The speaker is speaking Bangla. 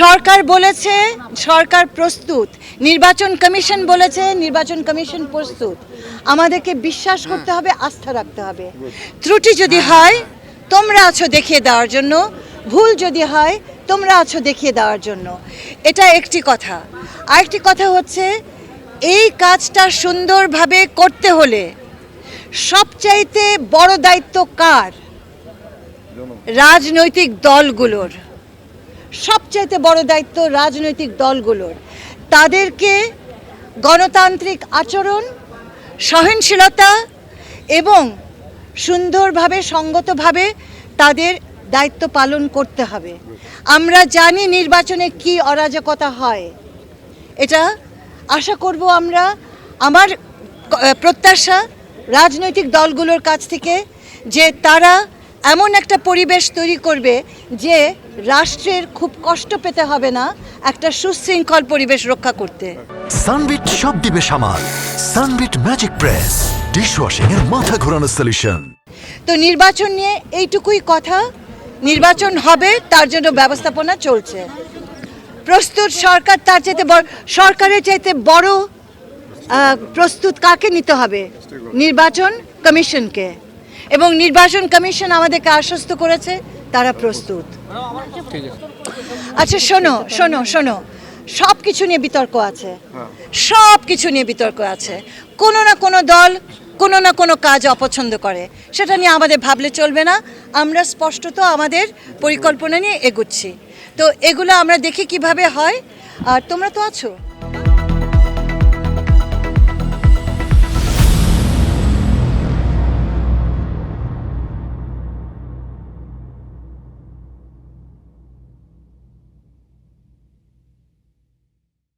সরকার বলেছে, সরকার প্রস্তুত। নির্বাচন কমিশন বলেছে, নির্বাচন কমিশন প্রস্তুত। আমাদেরকে বিশ্বাস করতে হবে, আস্থা রাখতে হবে। ত্রুটি যদি হয়, তোমরা আছো দেখিয়ে দেওয়ার জন্য। ভুল যদি হয়, তোমরা আছো দেখিয়ে দেওয়ার জন্য। এটা একটি কথা। আরেকটি কথা হচ্ছে, এই কাজটা সুন্দরভাবে করতে হলে সবচাইতে বড় দায়িত্ব কার? রাজনৈতিক দলগুলোর। সবচাইতে বড় দায়িত্ব রাজনৈতিক দলগুলোর। তাদেরকে গণতান্ত্রিক আচরণ সহনশীলতা এবং সুন্দরভাবে, সঙ্গতভাবে তাদের দায়িত্ব পালন করতে হবে। আমরা জানি নির্বাচনে কি অরাজকতা হয়। এটা আশা করব আমরা, আমার প্রত্যাশা রাজনৈতিক দলগুলোর কাছ থেকে যে তারা এমন একটা পরিবেশ তৈরি করবে যে রাষ্ট্রের খুব কষ্ট পেতে হবে না একটা সুশৃঙ্খল পরিবেশ রক্ষা করতে। সানবিট সব দিবে সামাল। সানবিট ম্যাজিক প্রেস ডিশওয়াশিং এর মাথা ঘোরানো সলিউশন তো নির্বাচন নিয়ে এইটুকুই কথা। নির্বাচন হবে তার জন্য ব্যবস্থাপনা চলছে। প্রস্তুত সরকার তার চাইতে বড় সরকারের চাইতে বড় প্রস্তুত কাকে নিতে হবে? নির্বাচন কমিশনকে। এবং নির্বাচন কমিশন আমাদেরকে আশ্বস্ত করেছে, তারা প্রস্তুত। আচ্ছা শোনো শোনো শোনো সব কিছু নিয়ে বিতর্ক আছে। সব কিছু নিয়ে বিতর্ক আছে। কোনো না কোনো দল, কোনো না কোনো কাজ অপছন্দ করে। সেটা নিয়ে আমাদের ভাবলে চলবে না। আমরা স্পষ্টত আমাদের পরিকল্পনা নিয়ে এগুচ্ছি। তো এগুলো আমরা দেখি কীভাবে হয়। আর তোমরা তো আছো।